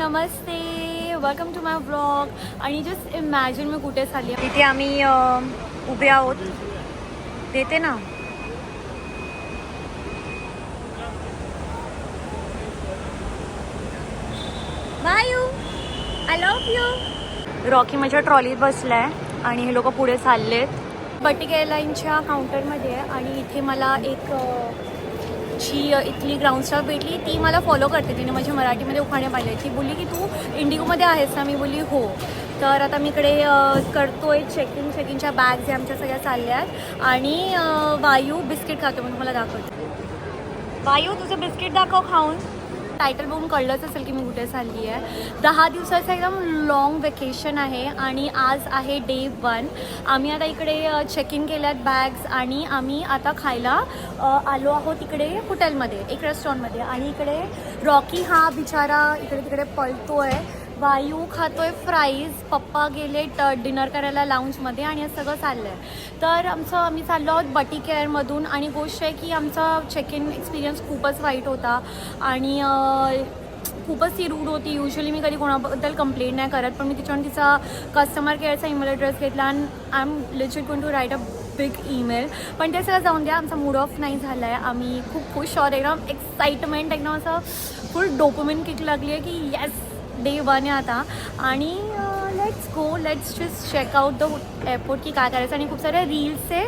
Namaste. Welcome to my blog आणि just imagine मी कुठे चालली इथे आम्ही उभे आहोत. देते ना? Bye you I love you Rocky माझ्या ट्रॉलीत बसलाय आणि हे लोक पुढे चाललेत. बटिक एअरलाईनच्या काउंटरमध्ये आहे आणि इथे मला एक जी इथली ग्राउंड स्टाफ भेटली ती मला फॉलो करते. तिने माझ्या मराठीमध्ये उखाणे पाहिले. ती बोलली की तू इंडिगोमध्ये आहेस ना? मी बोलली हो. तर आता मी इकडे करतो आहे चेकिंग चेकिंगच्या बॅग्स आहे आमच्या सगळ्या चालल्या आहेत आणि वायू बिस्किट खातो मी तुम्हाला दाखवते. वायू तुझं बिस्किट दाखव खाऊन. टायटल बघून कळलंच असेल की मी कुठे चालली आहे. दहा दिवसाचं एकदम लॉंग वेकेशन आहे आणि आज आहे डे वन आम्ही आता इकडे चेक इन केल्यात बॅग्स आणि आम्ही आता खायला आलो आहोत इकडे हॉटेलमध्ये एक रेस्टॉरंटमध्ये आणि इकडे रॉकी हा बिचारा इकडे तिकडे पळतो आहे वायू खातोय फ्राईज पप्पा गेले डिनर करायला लाऊंजमध्ये आणि हे सगळं चाललं आहे तर आमचं आम्ही चाललो आहोत बटी केअरमधून आणि गोष्ट आहे की आमचा चेक इन एक्सपिरियन्स खूपच वाईट होता आणि खूपच ती रूड होती. युजली मी कधी कोणाबद्दल कंप्लेंट नाही करत पण मी तिच्यावर तिचा कस्टमर केअरचा ईमेल ॲड्रेस घेतला आणि I am legit gone to write a big email पण ते सगळं जाऊन द्या आमचा मूड ऑफ नाही झाला आहे आम्ही खूप खुश आहोत. एकदम एक्साइटमेंट एकदम असं फुल डोपोमेंट किक लागली आहे की येस डे वन आहे आता. आणि let's go let's just check out the airport की काय करायचं. आणि खूप साऱ्या रील्सचे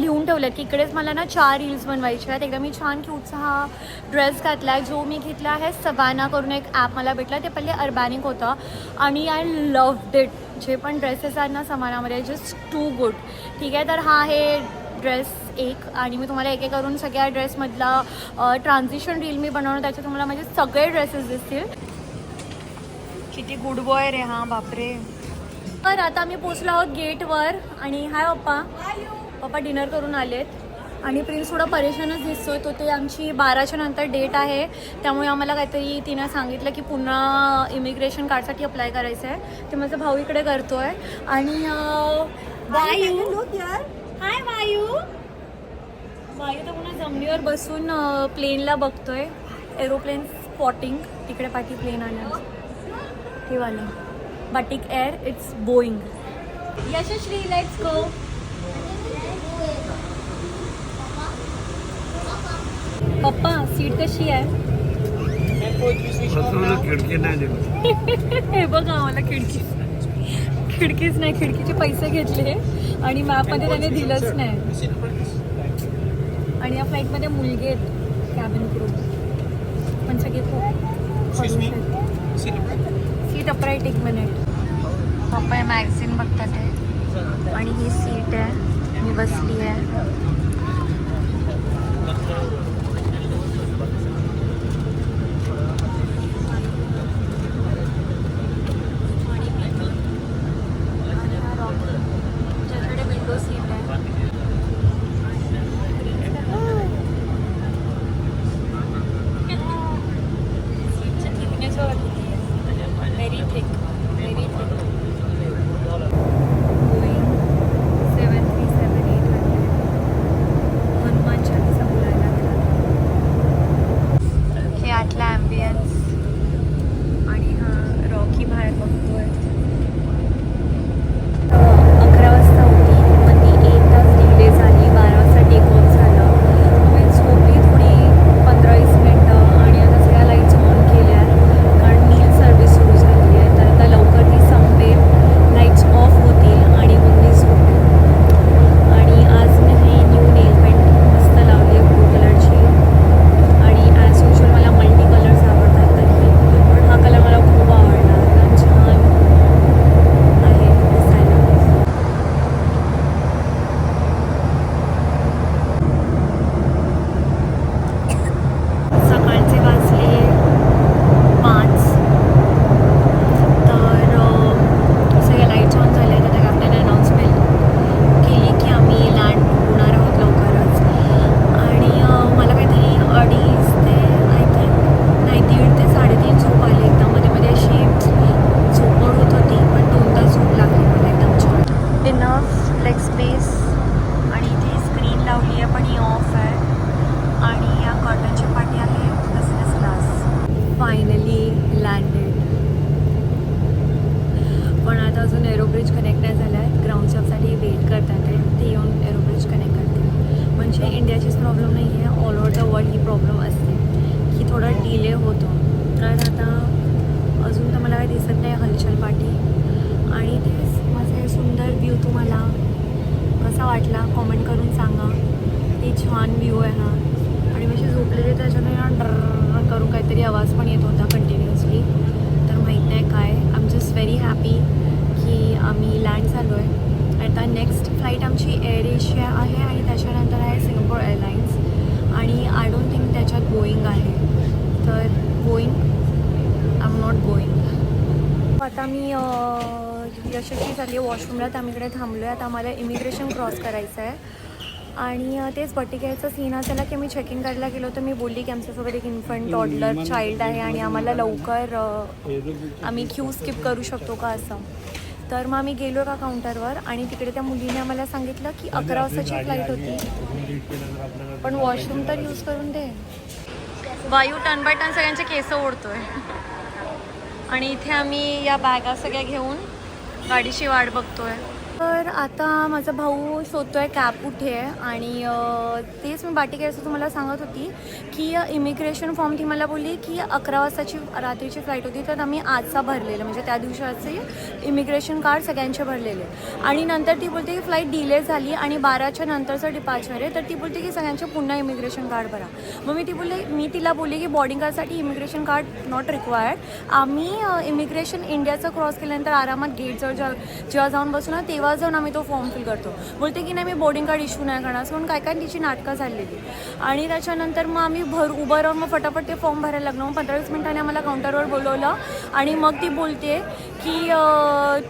लिहून ठेवले आहेत की इकडेच मला ना चार रील्स बनवायचे आहेत. एकदा मी छान क्यूटचा हा ड्रेस घातला आहे जो मी घेतला आहे सवाना करून एक ॲप मला भेटला. ते पहिले अर्बॅनिक होतं. आणि आय लव डिट जे पण ड्रेसेस आहेत ना समानामध्ये जस्ट टू गुड ठीक आहे? तर हा आहे ड्रेस एक. आणि मी तुम्हाला एक एक करून सगळ्या ड्रेसमधला ट्रान्झिशन रील मी बनवणार. त्याच्यात तुम्हाला माझे सगळे ड्रेसेस दिसतील. किती गुड बॉय रे हा बापरे. तर आता आम्ही पोचलो आहोत गेटवर आणि हाय पप्पा. पप्पा डिनर करून आलेत. आणि प्रिन्स थोडा परेशानच दिसतोय. तो ते आमची बाराच्या नंतर डेट आहे. त्यामुळे आम्हाला काहीतरी तिनं सांगितलं की पुन्हा इमिग्रेशन कार्डसाठी अप्लाय करायचं आहे ते माझा भाऊ इकडे करतोय. आणि अं, वायू. हाय वायू. वायू तर पुन्हा जमिनीवर बसून प्लेनला बघतोय. एरोप्लेन स्पॉटिंग तिकडे पाठी प्लेन आलं हे वालं Batik air it's Boeing Yashashree let's go पप्पा सीट कशी आहे? बसवलं खिडकी नाही दिली. हे बघा मला खिडकी. खिडकीच नाही खिडकीचे पैसे घेतले. आणि मॅपमध्ये त्याने दिलंच नाही. आणि या फ्लाईटमध्ये मुलगे आहेत कॅबिन क्रू पण सगळे खूप अपराईट एक मिनिट पप्पा मॅगझिन बघतात आहे आणि ही सीट आहे. मी बसली आहे व्हेरी थिक पण आता अजून एरोब्रिज कनेक्ट नाही झाला आहे. ग्राउंड शॉपसाठी वेट करतात ते. येऊन एरोब्रिज कनेक्ट करते म्हणजे इंडियाचीच प्रॉब्लेम नाही आहे. ऑल ओव्हर द वर्ल्ड ही प्रॉब्लेम असते. की थोडा डिले होतो. तर आता अजून तर मला काही दिसत नाही हलचल पाठी. आणि तेच माझा सुंदर व्ह्यू तुम्हाला कसा वाटला? कॉमेंट करून सांगा. किती छान व्ह्यू आहे हा. आणि मी झोपलेले झोपलेली त्याच्याने ना डर करून काहीतरी आवाज पण येत होता कंटिन्युअसली तर माहीत नाही काय. I am just very happy की आम्ही लँड झालो आहे आता नेक्स्ट फ्लाईट आमची एअर एशिया आहे आणि त्याच्यानंतर आहे सिंगापूर एअरलाईन्स आणि आय डोंट थिंक त्याच्यात बोईंग आहे. तर Boeing I am not going आता मी यशस्वी झाली आहे वॉशरूमला तर आम्ही इकडे थांबलो आहे आता आम्हाला इमिग्रेशन क्रॉस करायचं आहे आणि तेच बटिकेचा सीन असा की मी चेक इन करायला गेलो तर मी बोलली की आमच्यासोबत एक इन्फंट टॉडलर चाइल्ड आहे आणि आम्हाला लवकर आम्ही क्यू स्किप करू शकतो का असं. तर मग आम्ही गेलो का काउंटरवर आणि तिकडे त्या मुलीने आम्हाला सांगितलं की अकरा वाजताची फ्लाईट होती. पण वॉशरूम तर यूज करून दे. वायू टन बाय टन सगळ्यांचे केस ओढतोय. आणि इथे आम्ही या बॅगा सगळ्या घेऊन गाडीची वाट बघतोय. तर आता माझा भाऊ शोधतोय कॅब कुठे आहे आणि तेच मी बाटिकेचं तुम्हाला सांगत होती की इमिग्रेशन फॉर्म ती मला बोलली की अकरा वाजताची रात्रीची फ्लाईट होती तर आम्ही आजचा भरलेलं म्हणजे त्या दिवसाचे इमिग्रेशन कार्ड सगळ्यांचे भरलेले. आणि नंतर ती बोलते की फ्लाईट डिले झाली आणि बाराच्या नंतरचं डिपार्चर आहे तर ती बोलते की सगळ्यांचे पुन्हा इमिग्रेशन कार्ड भरा. मग मी ती बोलले मी तिला बोलले की बॉर्डिंग कार्डसाठी इमिग्रेशन कार्ड नॉट रिक्वायर्ड आम्ही इमिग्रेशन इंडियाचं क्रॉस केल्यानंतर आरामात गेटजवळ जेव्हा जेव्हा जाऊन बसू ना तेव्हा जाऊन आम्ही तो फॉर्म फिल करतो. बोलते की नाही मी बोर्डिंग कार्ड इश्यू नाही करणार. म्हणून काय काय तिची नाटकं झालेली. आणि त्याच्यानंतर मग आम्ही भर उभं राहून मग फटाफट ते फॉर्म भरायला लागलो. मग पंधरा वीस मिनिटांनी आम्हाला काउंटरवर बोलवलं. आणि मग ती बोलते की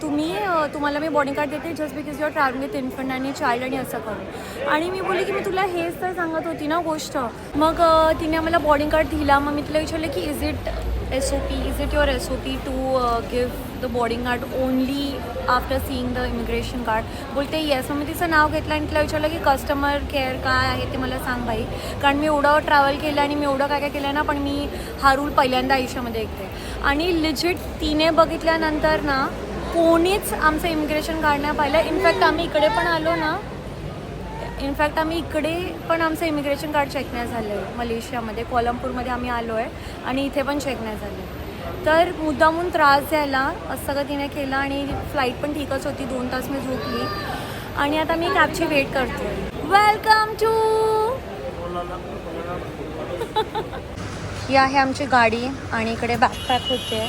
तुम्ही तुम्हाला मी बॉर्डिंग कार्ड देते just because your travelling with infant आणि चाइल्ड आणि असं करून. आणि मी बोलली की मी तुला हेच तर सांगत होती ना गोष्ट. मग तिने आम्हाला बॉर्डिंग कार्ड दिला. मग मी तिला विचारलं की is it S O P is it to S O P to give the after seeing the after card? The immigration card बोलते येस मग मी तिचं नाव घेतलं आणि तिला विचारलं की कस्टमर केअर काय आहे ते मला सांग बाई. कारण मी एवढं ट्रॅव्हल केलं आणि मी एवढं काय काय केलं ना पण मी हा रूल पहिल्यांदा आयुष्यामध्ये ऐकते आणि लिजिट तिने बघितल्यानंतर ना कोणीच आमचं इमिग्रेशन कार्ड नाही पाहिलं. इनफॅक्ट आम्ही इकडे पण आलो ना इनफॅक्ट आम्ही इकडे पण आमचं इमिग्रेशन कार्ड चेक नाही झालं आहे मलेशियामध्ये कोलमपूरमध्ये आम्ही आलो आहे आणि इथे पण चेक नाही झालं आहे तर मुद्दामून त्रास द्यायला असं सगळं तिने केलं आणि फ्लाईट पण ठीकच होती दोन तास मी झोपली. आणि आता मी कॅबची वेट करतो. वेलकम टू ही आहे आमची गाडी आणि इकडे बॅकपॅक होते.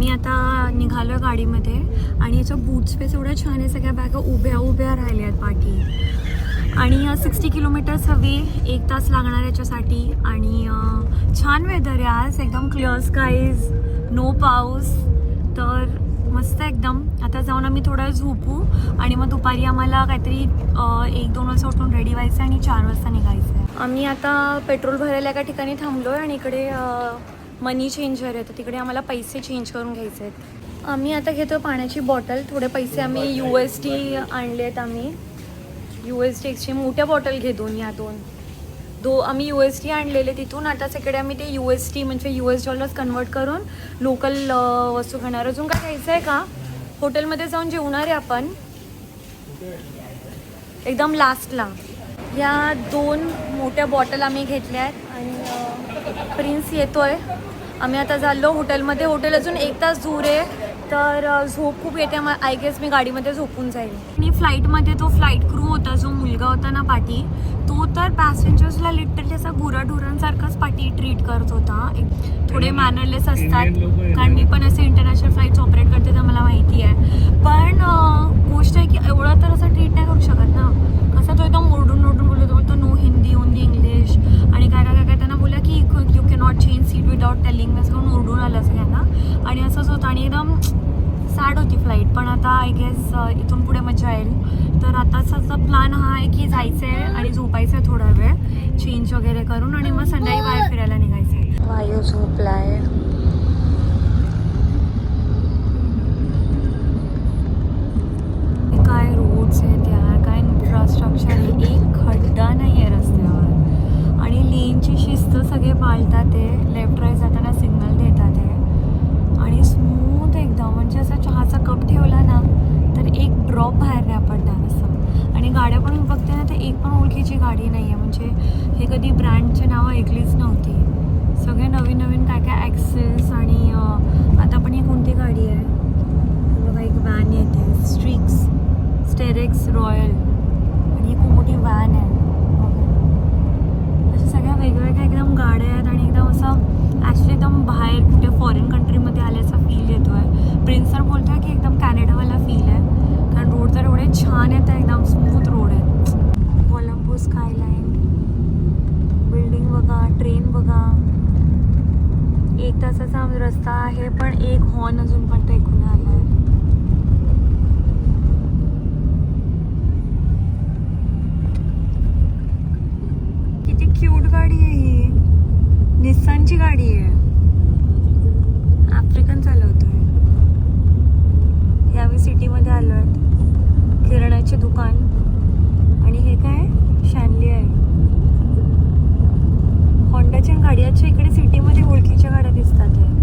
मी आता निघालो आहे गाडीमध्ये आणि याचं बूट स्पेस एवढं छान आहे सगळ्या बॅगा उभ्या उभ्या राहिल्या आहेत पाठी. आणि सिक्स्टी किलोमीटर्स हवी एक तास लागणार याच्यासाठी आणि छान वेदर आहे आज एकदम क्लिअर स्काईज नो पाऊस. तर मस्त एकदम. आता जाऊन आम्ही थोडा झोपू आणि मग दुपारी आम्हाला काहीतरी एक दोन वाजता उठून रेडी व्हायचं आणि चार वाजता निघायचं आहे. आम्ही आता पेट्रोल भरायला एका ठिकाणी थांबलो आहे आणि इकडे मनी चेंजर आहे तर तिकडे आम्हाला पैसे चेंज करून घ्यायचे आहेत. आम्ही आता घेतो पाण्याची बॉटल थोडे पैसे आम्ही यू एस टी आणले आहेत आम्ही. यू एस टी एक्सचेंज मोठ्या बॉटल घे दोन या दोन. दो आम्ही यू एस टी आणलेले तिथून आता इकडे आम्ही ते यू एस टी म्हणजे यू एस डॉलर्स कन्वर्ट करून लोकल वस्तू घेणार. अजून काय घ्यायचं आहे का? हॉटेलमध्ये जाऊन जेवणार आहे आपण. एकदम लास्टला या दोन मोठ्या बॉटल आम्ही घेतल्या आहेत. आणि प्रिन्स येतोय. आम्ही आता चाललो हॉटेलमध्ये. हॉटेल अजून एक तास दूर आहे. तर झोप खूप येते. आय गेस मी गाडीमध्ये झोपून जाईल. आणि फ्लाईटमध्ये तो फ्लाईट क्रू होता जो मुलगा होता ना पाठी तो तर पॅसेंजर्सला लिटरली असा गुराढोरांसारखाच पाठी ट्रीट करत होता. एक थोडे मॅनरलेस असतात. कारण मी पण असे इंटरनॅशनल फ्लाईट्स ऑपरेट करते तर मला माहिती आहे. पण गोष्ट आहे की एवढं तर असं ट्रीट नाही करू शकत ना. कसा तो एकदम ओरडून ओरडून बोलतो बोलतो नो हिंदी ओनली इंग्लिश काय काय काय काय त्यांना बोलला की you cannot change seat without telling असं करून ओरडून आलं सगळ्यांना. आणि असंच होतं आणि एकदम सॅड होती फ्लाईट पण आता आय गेस इथून पुढे मजा येईल. तर आताचा प्लॅन हा आहे की जायचं आहे आणि झोपायचं आहे थोडा वेळ चेंज वगैरे करून आणि मग संध्याकाळी बाहेर फिरायला निघायचं आहे वायू झोपलाय. काय रोड्स आहेत यार काय इन्फ्रास्ट्रक्चर आहे. एक खड्डा नाही आहे रस्त्यावर. त्यांची शिस्त सगळे पाळतात ते लेफ्ट राईट जाताना सिग्नल देतात ते. आणि स्मूथ एकदम म्हणजे असं चहाचा कप ठेवला ना तर एक ड्रॉप बाहेर नाही पडणार असं. आणि गाड्या पण बघते ना तर एक पण ओळखीची गाडी नाही आहे म्हणजे हे कधी ब्रँडचे नावं ऐकलीच नव्हती. सगळे नवीन नवीन काय काय ॲक्सेस आणि आता पण ही कोणती गाडी आहे? बघा एक वॅन येते. स्ट्रिक्स स्टेरेक्स रॉयल आणि ही खूप मोठी वॅन आहे. अशा सगळ्या वेगवेगळ्या एकदम गाड्या आहेत आणि एकदम असं ॲक्च्युली एकदम बाहेर कुठे फॉरेन कंट्रीमध्ये आल्याचा फील येतो आहे प्रिन्स सर बोलतो आहे की एकदम कॅनेडावाला फील आहे. कारण रोड तर एवढे छान आहेत एकदम स्मूथ रोड आहेत. कोलंबो स्कायलाईन बिल्डिंग बघा ट्रेन बघा. एक तासाचा रस्ता आहे पण एक हॉर्न अजून पण ऐकून आला आहे किती क्यूट गाडी आहे ही. निस्सानची गाडी आहे. आफ्रिकन चालवते हे आम्ही सिटीमध्ये आलो आहेत किराणाचे दुकान आणि हे काय शॅनली आहे होंडाच्या गाड्याच्या इकडे सिटीमध्ये ओळखीच्या गाड्या दिसतात आहे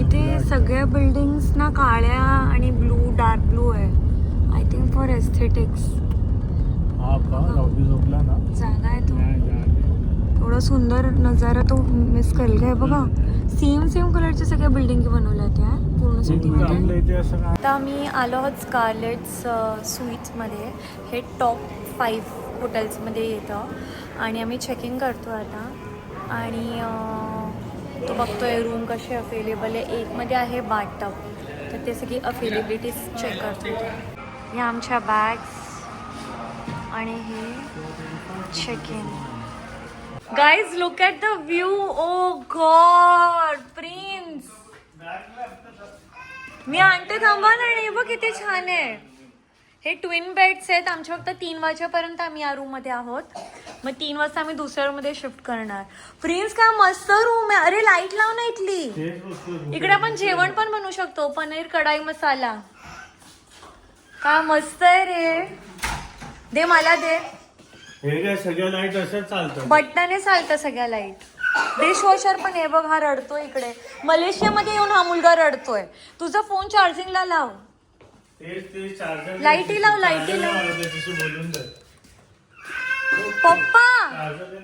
इथे सगळ्या बिल्डिंग्स ना काळ्या आणि ब्लू डार्क ब्लू आहे आय थिंक फॉर एस्थेटिक्स हा का लॉबी झोपला ना जागा आहे तो नाही, जागे. एवढा सुंदर नजारा तो मिस करेल काय बघा सेम सेम कलरच्या सगळ्या बिल्डिंग बनवल्या त्या पूर्ण सिटीमध्ये आता आम्ही आलो आहोत स्कारलेट्स स्वीट्समध्ये हे टॉप फाईव्ह हॉटेल्समध्ये येतं. आणि आम्ही चेकिंग करतो आता. आणि अं, तो बघतोय रूम कसे अवेलेबल आहे. एकमध्ये आहे बाटप तर ते सगळी अवेलेबिलिटीज चेक करतो ह्या आमच्या बॅग्स आणि हे check in guys look at the view. Oh God, Prince. मी आणते थांबा ना आणि हे बघ किती छान आहे. हे ट्विन बेड्स आहेत. आमच्या फक्त तीन वाजेपर्यंत आम्ही या रूममध्ये आहोत. मग तीन वाजता आम्ही दुसऱ्या रूममध्ये शिफ्ट करणार. प्रिन्स काय मस्त रूम आहे. अरे लाइट लाव ना इथली. इकडे आपण जेवण पण बनवू शकतो. पनीर कढाई मसाला. काय मस्त आहे रे. दे मला दे. हे काय सगळ्या लाइट असंच चालतं. बटनाने चालतं सगळ्या लाइट डिशवॉशर पण आहे बघ हा रडतोय इकडे. मलेशियामध्ये येऊन हा मुलगा रडतोय. तुझा फोन चार्जिंगला लाव. तेच ते चार्जर लाईटी लाव, लाईटी लाव. बोलून पप्पा! चार्जर.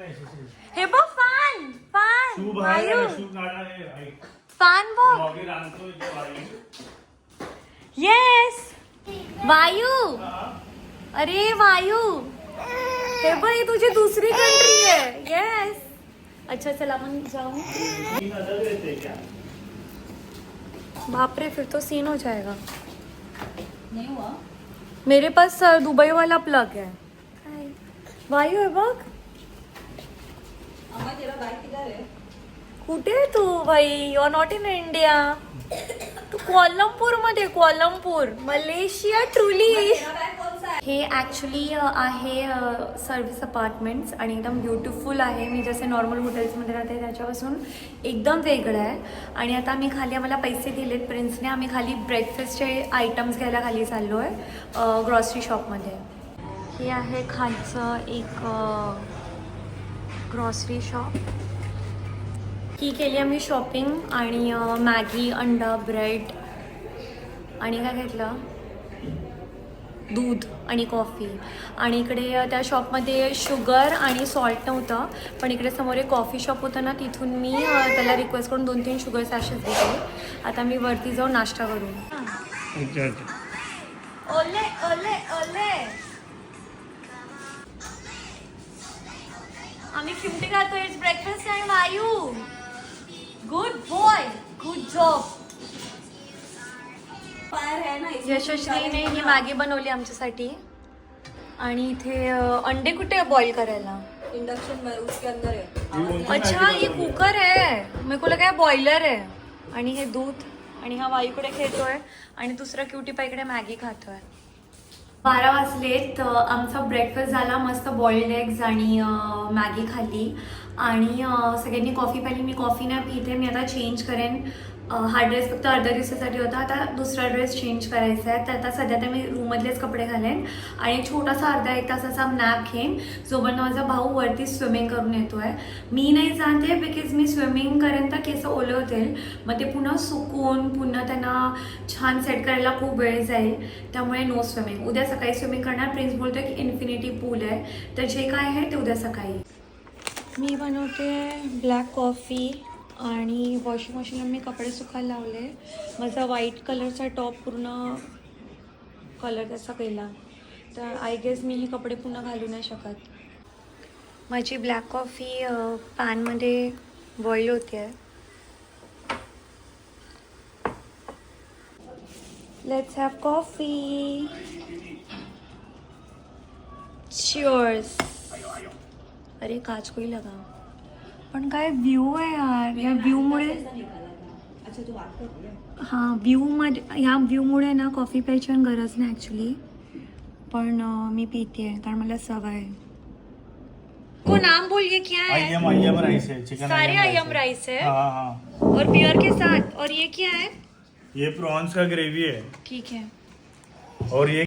हे बघ फॅन फॅन बाहेर आहे, ऐक. फॅन बघ. येस वायू अरे वायू हे ही तुझी कंट्री आहे येस अच्छा चला जाऊ। क्या? बाप रे फिर तो सीन हो जाएगा। नहीं हुआ। मेरे पास दुबई वाला प्लग है। वायू आहे बघ कुठे आहे तू भाई। You are not in India तू कोलमपूरमध्ये कोलमपूर मलेशिया ट्रुली हे ॲक्च्युली आहे सर्व्हिस अपार्टमेंट्स आणि एकदम ब्युटिफुल आहे. मी जसे नॉर्मल हॉटेल्समध्ये राहते त्याच्यापासून एकदम वेगळं आहे. आणि आता आम्ही खाली आम्हाला पैसे दिलेत. प्रिन्सने आम्ही खाली ब्रेकफास्टचे आयटम्स घ्यायला खाली चाललो आहे ग्रॉसरी शॉपमध्ये हे आहे खालचं एक ग्रॉसरी शॉप ही केली आम्ही शॉपिंग आणि मॅगी अंडा ब्रेड आणि काय घेतलं? दूध आणि कॉफी. आणि इकडे त्या शॉपमध्ये शुगर आणि सॉल्ट नव्हतं पण इकडे समोर एक कॉफी शॉप होतं ना तिथून मी त्याला रिक्वेस्ट करून दोन तीन शुगर सॅशेस दिले. आता मी वरती जाऊन नाश्ता करू अच्छा अच्छा. ओले ओले ओले. आम्ही खिमटी खातोय it's breakfast and Vayu good boy good job यशस्वीने ही मॅगी बनवली आमच्यासाठी. आणि इथे अंडे कुठे बॉईल करायला? इंडक्शन में उसके अंदर है ही अच्छा ये बनवली? कुकर है मेरे को लगा बॉयलर है आणि हे दूध. आणि हा वायूकडे खेळतोय. आणि दुसरा क्युटी पाईकडे मॅगी खातोय. बारा वाजलेत. आमचा ब्रेकफास्ट झाला. मस्त बॉइल्ड एग्ज आणि मॅगी खाल्ली. आणि सगळ्यांनी कॉफी पाहिली मी कॉफी नाही पिते मी आता चेंज करेन. हा ड्रेस फक्त अर्ध्या दिवसासाठी होता. आता दुसरा ड्रेस चेंज करायचा आहे. तर आता सध्या तर मी रूममधलेच कपडे घालेन. आणि एक छोटासा अर्धा एक तासाचा नॅप घेईन जोपर्यंत माझा भाऊ वरती स्विमिंग करून येतो आहे मी नाही जाते बिकॉज मी स्विमिंग करेन तर केस ओले होतील मग ते पुन्हा सुकून पुन्हा त्यांना छान सेट करायला खूप वेळ जाईल. त्यामुळे नो स्विमिंग उद्या सकाळी स्विमिंग करणार. प्रिन्स बोलतो की इन्फिनिटी पूल आहे. तर जे काय आहे ते उद्या सकाळी. मी बनवते ब्लॅक कॉफी आणि वॉशिंग मशीनला मी कपडे सुकायला लावले. माझा व्हाईट कलरचा टॉप पूर्ण कलर त्याचा गेला. तर आय गेस मी हे कपडे पुन्हा घालू नाही शकत. माझी ब्लॅक कॉफी पॅनमध्ये बॉईल होते आहे लेट्स हॅव कॉफी शिअर्स अरे काच कोई लगा पण काय व्ह्यू आहे यार या व्ह्यूमुळे हाँ। व्ह्यूमध्ये ह्या व्ह्यूमुळे ना कॉफ़ी प्यायची पण गरज नाही ॲक्च्युली पण मी पिते कारण मला सवय आहे को नाम बोलिए क्या है? अय्यम अय्यम राइस है चिकन सारे अयम राइस है? हाँ हाँ। और बियर के साथ और ये क्या है? ये प्रॉन्स का ग्रेवी है। ठीक है। और ये